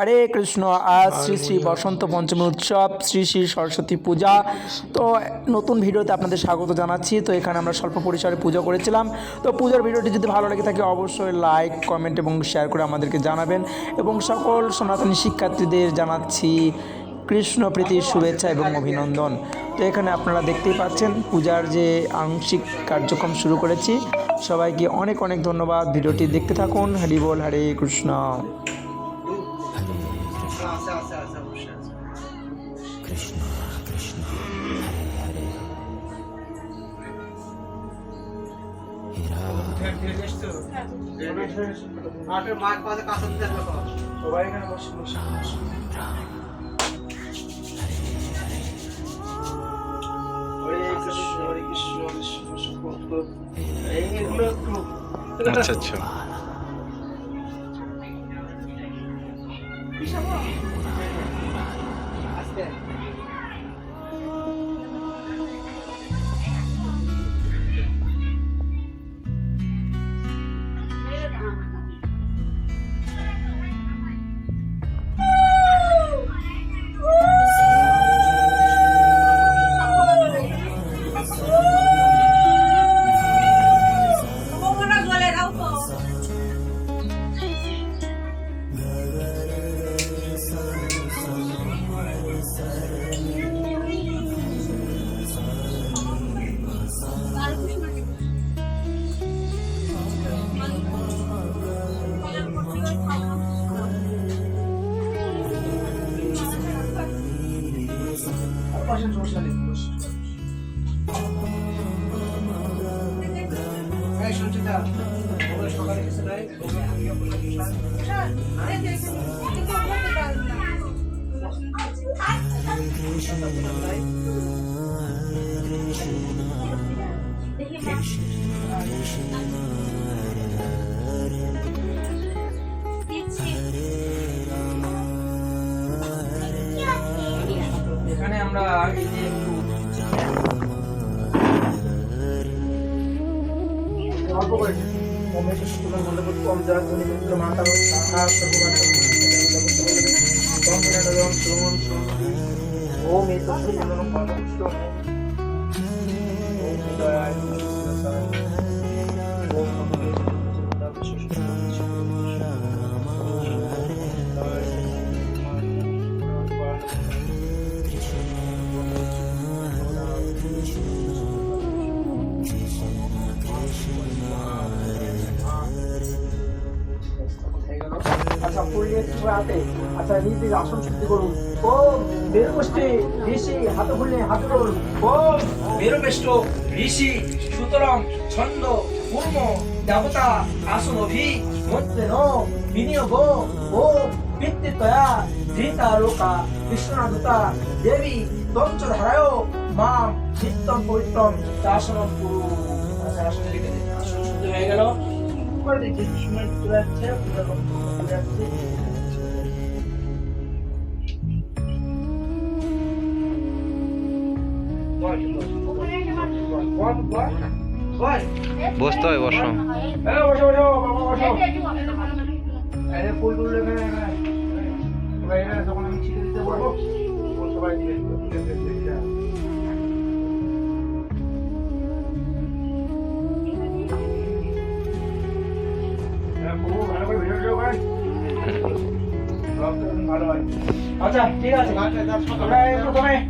হরে কৃষ্ণ আজ শ্রী শ্রী বসন্ত পঞ্চমী উৎসব শ্রী শ্রী সরস্বতী পূজা। তো নতুন ভিডিওতে আপনাদের স্বাগত জানাচ্ছি। তো এখানে আমরা স্বল্প পরিসরে পুজো করেছিলাম। তো পূজার ভিডিওটি যদি ভালো লেগে থাকে অবশ্যই লাইক কমেন্ট এবং শেয়ার করে আমাদেরকে জানাবেন। এবং সকল সনাতনী শিক্ষার্থীদের জানাচ্ছি কৃষ্ণ প্রীতির শুভেচ্ছা এবং অভিনন্দন। তো এখানে আপনারা দেখতেই পাচ্ছেন পূজার যে আংশিক কার্যক্রম শুরু করেছি। সবাইকে অনেক অনেক ধন্যবাদ। ভিডিওটি দেখতে থাকুন। হরি বল হরে কৃষ্ণ। সবাই এখানে বসে বসে আচ্ছা আচ্ছা। বসেন সমস্যা নেই। সকালে কিছু নাই ওকে আগে বলে এখানে অল্প করে কম যারা ধনী মিত্র মাতা শাখা সর্বগান কম বিনা নজম শ্রমণ ওম এই তো আচ্ছা নিজ নিজ আসন শুদ্ধি করুন। ও মেরু গোষ্ঠী ঋষি হাতে খুললে হাতে করুন ও মেরু বেষ্ট ঋষি সুতরাং ছন্দ পূর্ণ দেবতা আসন অভি মধ্যে ন বিনিয়োগ ও পিতৃতয়া ধৃতা লোকা বিষ্ণুনাথতা দেবী তঞ্চ ধারায় মাম নিত্যম পবিত্রম। কুরু আচ্ছা আসন লিখে দিন আসন শুদ্ধ হয়ে গেল। করে সময় চলে যাচ্ছে পূজা করতে তো ভালো হয়। আচ্ছা ঠিক আছে। প্রথমে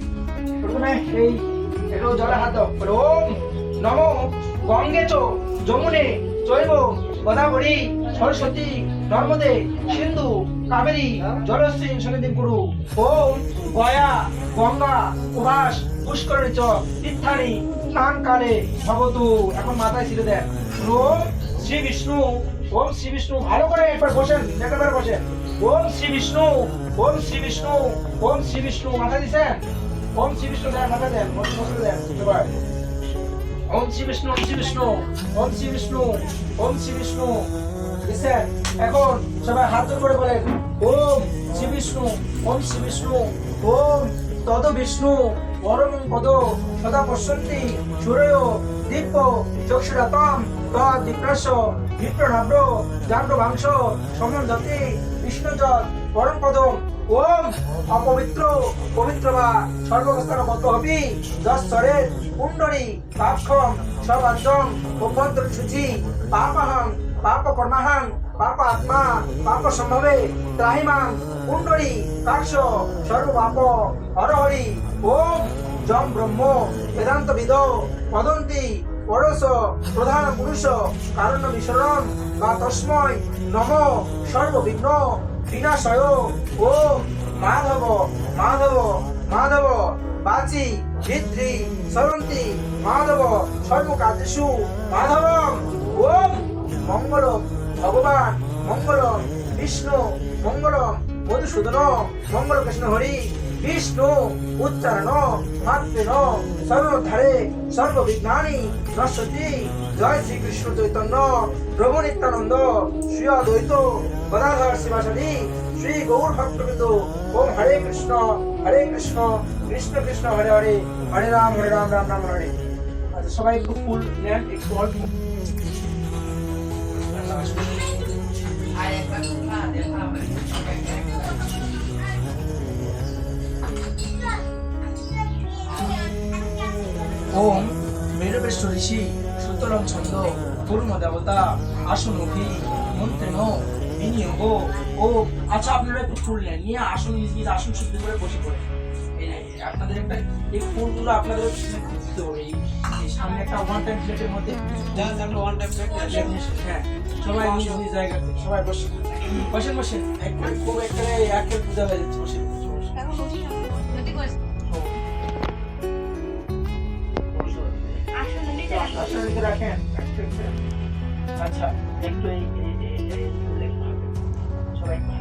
প্রথমে এই একটু জলে হাত ওম নমো গঙ্গে চ, যমুনে জৈব গোদাবরী, সরস্বতী, নর্মদে, সিন্ধু, কাবেরী, জলশ্রী সংগীত গুরু ওম গয়া, গঙ্গা উভাস পুষ্করণী চ স্নান কালে ভবতু। এখন মাথায় ছিঁড়ে দেন ওম শ্রী বিষ্ণু, ওম শ্রী বিষ্ণু। ভালো করে একবার বসেন একবার বসেন। ওম শ্রী বিষ্ণু, ওম শ্রী বিষ্ণু, ওম শ্রী বিষ্ণু। মাথা দিছেন? ওম শ্রী বিষ্ণু দেন মাথা দেন বসে বসে দেন এবার। ওম শ্রী বিষ্ণু ওম শ্রী বিষ্ণু ওম শ্রী বিষ্ণু ওম শ্রী বিষ্ণু দিছেন এখন সবাই হাত জোড় করে বলেন ওম শ্রী বিষ্ণু ওম শ্রী বিষ্ণু ওম তদ বিষ্ণু পরম পদ সদা পশ্যন্তি সূর্য দীপ্য চক্ষুরাতম তদ বিপ্রস বিপ্রনাব্র জাগ্র বাংশ সমন জাতি বিষ্ণু জল পরম পদম ওম অপবিত্র, পবিত্র বা সর্বস্থান বদ্ধ হবি। যশ্বরের কুণ্ডরী পাপক্ষম সর্বাঞ্জম অভ্যন্তর শুচি পাপহং পাপ কর্মাহং পাপ আত্মা পাপ সম্ভবে ত্রাহিমাং কুণ্ডরী কাক্ষ সর্বপাপ, হরহরি, ওম জম ব্রহ্ম বেদান্ত বিদ পদন্তি পরশ, প্রধান পুরুষ কারণ বিশরণ বা তস্ময়, নম সর্ববিঘ্ন। বিনাশয় ও, মাধব মাধব মাধব, বাচি ভিত্রি সরন্তি, মাধব, সর্বকার্যেষু, মাধবম, ওম, মঙ্গলম, ভগবান, মঙ্গলম, বিষ্ণু, মঙ্গলম, মধুসূদন মঙ্গল কৃষ্ণ হরি, বিষ্ণু, উচ্চারণ মাত্রেন সর্বধারে সর্ববিজ্ঞানী নশ্বতী, জয় শ্রীকৃষ্ণ চৈতন্য, প্রভু নিত্যানন্দ শ্রী গদাধর শিবাসাদি শ্রী গৌর ভক্তবৃন্দ, ওম হরে কৃষ্ণ হরে কৃষ্ণ কৃষ্ণ কৃষ্ণ, হরে হরে হরে রাম হরে রাম রাম রাম, হরে আচ্ছা সবাই একটু ফুল নেন, একটু অল্প। ওম মেরুবেষ্ট ঋষি সুতরাং ছন্দ কর্ম দেবতা আসনমুখী মন্ত্রেন বিনিয়োগ ও আচ্ছা আপনারা একটু ফুল নেন নিয়ে আসন নিজ নিজ আসন শুদ্ধ করে বসে পড়ে। আপনাদের একটা এই ফুলগুলো আপনাদের দিতে হবে এই- সামনে একটা ওয়ান টাইম প্লেটের মধ্যে ওয়ান টাইম হ্যাঁ সবাই নিজ নিজ জায়গাতে সবাই বসে। বসেন বসেন। একবার খুব একটা একে পূজা হয়ে যাচ্ছে বসে বসে আসলে রাখেন একটু একটু। আচ্ছা একটু এই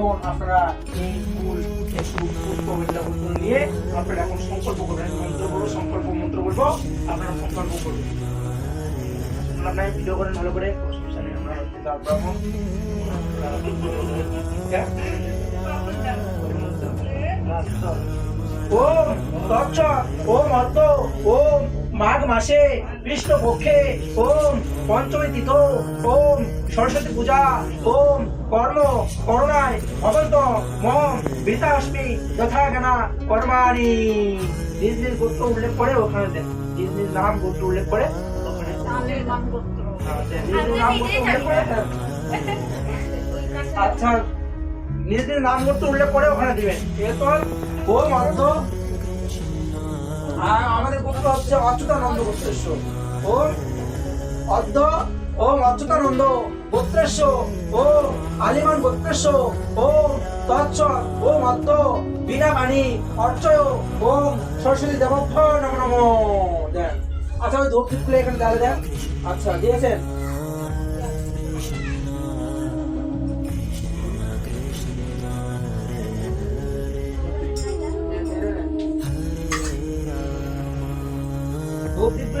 এখন আপনারা এই ফুল নিয়ে আপনারা এখন সংকল্প করবেন মন্ত্র বলব সংকল্প মন্ত্র বলব আপনারা সংকল্প করবেন আপনারা ভিডিও করেন ভালো করে সমস্যা নেই, আমরা? ওম তচ্ছ ওম অর্থ ওম মাঘ মাসে কৃষ্ণ পক্ষে ওম পঞ্চমী তিথ ওম সরস্বতী পূজা ওম কর্ম করুণায় ভগন্ত মম বৃতাস্মি যথা জ্ঞানা কর্মাণি নিজ নিজ গোত্র উল্লেখ করে ওখানে দেন নিজ নিজ নাম গোত্র উল্লেখ করে ওখানে। হ্যাঁ, দেন। নিজ নিজ নাম গোত্র উল্লেখ করে আচ্ছা নিজ নিজ নাম গোত্র উল্লেখ করে ওখানে দিবেন এরপর ওম অর্থ আর আমাদের পুত্র হচ্ছে অচ্যুতানন্দ গোত্রেশ্ব ওর অর্ধ ওম অচ্যুতানন্দ গোত্রেশ্ব ও আলিমান গোত্রেশ্ব ও তৎস ওম অর্ধ বিনা বাণী অর্চয়, ওম, সরস্বতী দেবক্ষ নম নম। দেন। আচ্ছা ওই ধূপ এখানে দেওয়ালে দেন। আচ্ছা দিয়েছেন।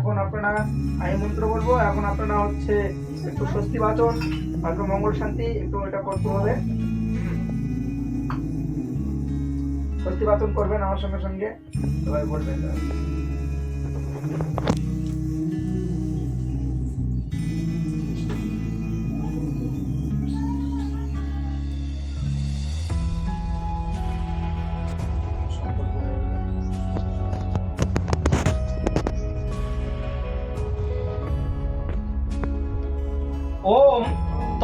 এখন আপনারা, আমি মন্ত্র বলব, এখন আপনারা হচ্ছে একটু স্বস্তি বাচন তারপর মঙ্গল, শান্তি, একটু এটা করতে হবে। স্বস্তি বাচন করবেন আমার সঙ্গে সঙ্গে, সবাই বলবেন।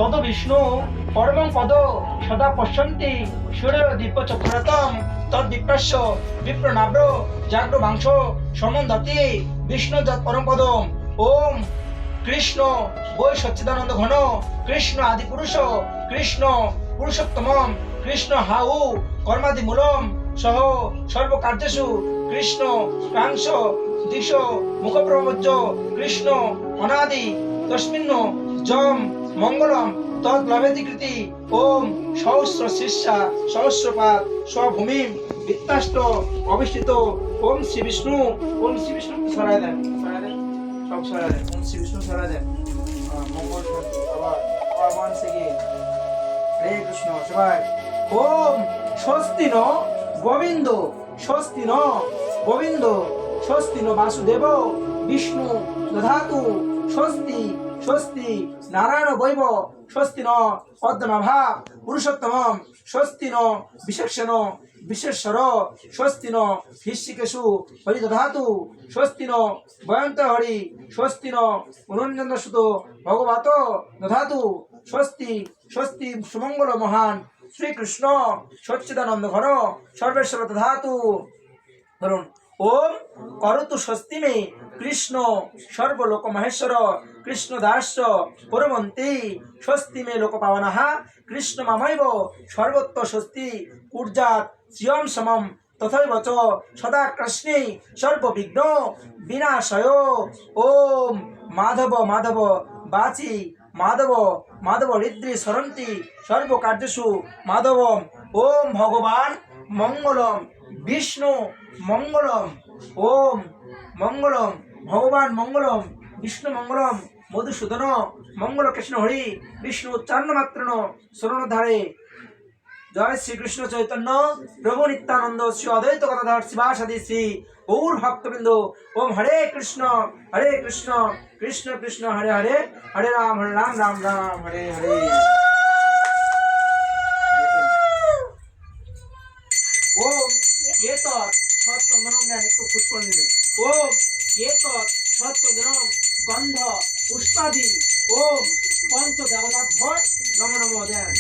তদ বিষ্ণু, পরমং পদ, সদা পশ্যন্তি, সূর্য দীপ চক্রতম বিপ্রস্য বিপ্রনাব্র জাগ্র মাংস সমন্দতি বিষ্ণু যৎ পরম পদম, ওম কৃষ্ণ, বৈ সচ্চিদানন্দ ঘন, কৃষ্ণ আদি পুরুষ, কৃষ্ণ পুরুষোত্তম কৃষ্ণ হাউ, কর্মাদি মূলম, সহ সর্বকার্যসু কৃষ্ণ কাংশ দিশ মুখপ্রবজ্য কৃষ্ণ অনাদি, তস্মিন্ন জম মঙ্গলম তদ লভেতি কৃতি ওম সহস্র শিষ্যা সহস্রপাত স্বভূমি বৃত্তাষ্ট অবিষ্ঠিত ওম শ্রী বিষ্ণু, ওম শ্রী বিষ্ণু সরাই দেন সরাই দেন, সব সরাই দেন। ওম শ্রী বিষ্ণু সরাই দেন। মঙ্গল হরে কৃষ্ণ, সবাই। ওম স্বস্তি ন গোবিন্দ স্বস্তি ন গোবিন্দ স্বস্তি ন বাসুদেব, বিষ্ণু দধাতু, স্বস্তি স্বস্তি, নারায়ণ বৈব, স্বস্তি ন, পদ্মনাভা, পুরুষোত্তম, স্বস্তি ন বিশেষণ বিশেষর স্বস্তি ন হিষ্যিকেশু হরি দধাতু স্বস্তি ন, বয়ন্ত হরি, স্বস্তি ন সুত ভগবত দধাতু স্বস্তি স্বস্তি সুমঙ্গল মহান, শ্রীকৃষ্ণ, সচ্চিদানন্দ ঘর সর্বেশ্বর দধাতু ধরুন, ওম করতু স্বস্তি মে কৃষ্ণ সর্বলোক মহেশ্বর কৃষ্ণ দাস পরমন্তি, স্বস্তি মে লোক পাবনাহ কৃষ্ণ মামৈব সর্বত্র স্বস্তি ঊর্জাত শ্রিয়ম সমম, তথৈব সদা কৃষ্ণে সর্ববিঘ্ন বিনাশয়। ওম মাধব মাধব বাচি, মাধব মাধব হৃদ্রি সরন্তি, সর্বকার্যসু মাধবম। ওম ভগবান মঙ্গলম, বিষ্ণু মঙ্গলম। ওম মঙ্গলম, ভগবান মঙ্গলম, বিষ্ণু মঙ্গলম। মধুসূদন মঙ্গল কৃষ্ণ হরি, বিষ্ণু উচ্চারণ মাত্র শরণধারে জয় শ্রীকৃষ্ণ চৈতন্য, প্রভু নিত্যানন্দ, শ্রী অদ্বৈত গদাধর, শিবাসাদি, শ্রী গৌর ভক্তবৃন্দ। ওম হরে কৃষ্ণ হরে কৃষ্ণ কৃষ্ণ কৃষ্ণ, হরে হরে হরে রাম হরে রাম রাম রাম, হরে হরে। ওম এত সত্যন্দনম জ্ঞান একটু ফুটফল নিলে ওম এত সত্যন্দনম গন্ধ পুষ্পাদি ওম পঞ্চ দেবতাভ্য নম নম দেন